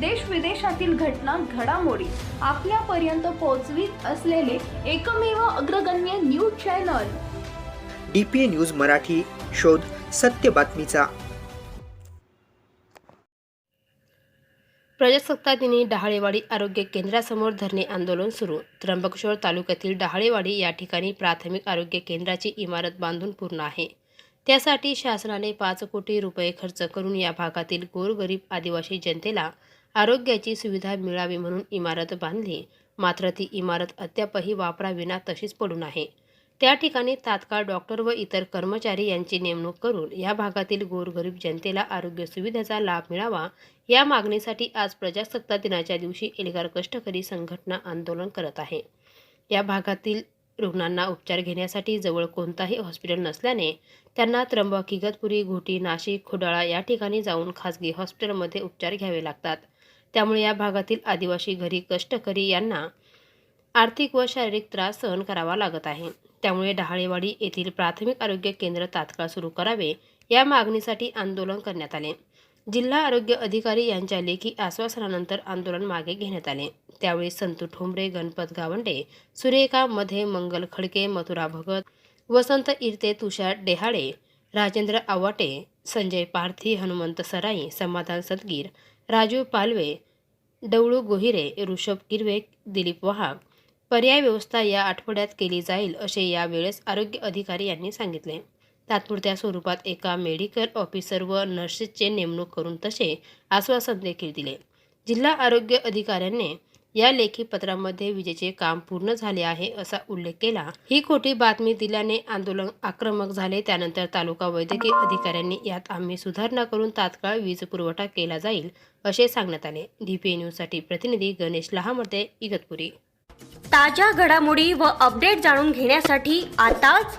देश विदेशातील घटना घडामोडी आपल्यापर्यंत पोहोचवीत असलेले एकमेव अग्रगण्य news channel. D P A news Marathi शोध सत्य बातमीचा. प्रजासत्ताक दिनी डहाळेवाडी आरोग्य केंद्रासमोर धरणे आंदोलन सुरू. त्र्यंबकेश्वर तालुक्यातील डहाळेवाडी या ठिकाणी प्राथमिक आरोग्य केंद्राची इमारत बांधून पूर्ण आहे. त्यासाठी शासनाने पाच कोटी रुपये खर्च करून या भागातील गोरगरीब आदिवासी जनतेला आरोग्याची सुविधा मिळावी म्हणून इमारत बांधली. मात्र ती इमारत अद्यापही वापराविना तशीच पडून आहे. त्या ठिकाणी तात्काळ डॉक्टर व इतर कर्मचारी यांची नेमणूक करून या भागातील गोरगरीब जनतेला आरोग्य सुविधेचा लाभ मिळावा या मागणीसाठी आज प्रजासत्ताक दिनाच्या दिवशी एल्गार कष्टकरी संघटना आंदोलन करत आहे. या भागातील रुग्णांना उपचार घेण्यासाठी जवळ कोणताही हॉस्पिटल नसल्याने त्यांना त्र्यंबक इगतपुरी घोटी नाशिक खोडाळा या ठिकाणी जाऊन खासगी हॉस्पिटलमध्ये उपचार घ्यावे लागतात. त्यामुळे या भागातील आदिवासी घरी कष्टकरी यांना आर्थिक व शारीरिक त्रास सहन करावा लागत आहे. त्यामुळे डहाळेवाडी येथील प्राथमिक आरोग्य केंद्र तात्काळ सुरू करावे या मागणीसाठी आंदोलन करण्यात आले. जिल्हा आरोग्य अधिकारी यांच्या लेखी आश्वासनानंतर आंदोलन मागे घेण्यात आले. त्यावेळी संतू ठोंबरे गणपत गावंडे सुरेखा मध्ये मंगल खडके मथुरा भगत वसंत इरते तुषार डेहाळे राजेंद्र आवाटे संजय पार्थी हनुमंत सराई समाधान सदगीर राजू पालवे डवळू गोहिरे ऋषभ किरवे दिलीप वहाग पर्याय व्यवस्था या आठवड्यात केली जाईल असे यावेळेस आरोग्य अधिकारी यांनी सांगितले. तात्पुरत्या स्वरूपात एका मेडिकल ऑफिसर व नर्सेसचे नेमणूक करून तसे आश्वासन देखील दिले. जिल्हा आरोग्य अधिकाऱ्यांनी या लेखी पत्रामध्ये विजेचे काम पूर्ण झाले आहे असा उल्लेख केला. ही खोटी बातमी दिल्याने आंदोलन आक्रमक झाले. त्यानंतर तालुका वैद्यकीय अधिकाऱ्यांनी यात आम्ही सुधारणा करून तात्काळ वीज पुरवठा केला जाईल असे सांगण्यात आले. डीपीए न्यूजसाठी प्रतिनिधी गणेश लहामते इगतपुरी. ताज्या घडामोडी व अपडेट जाणून घेण्यासाठी आताच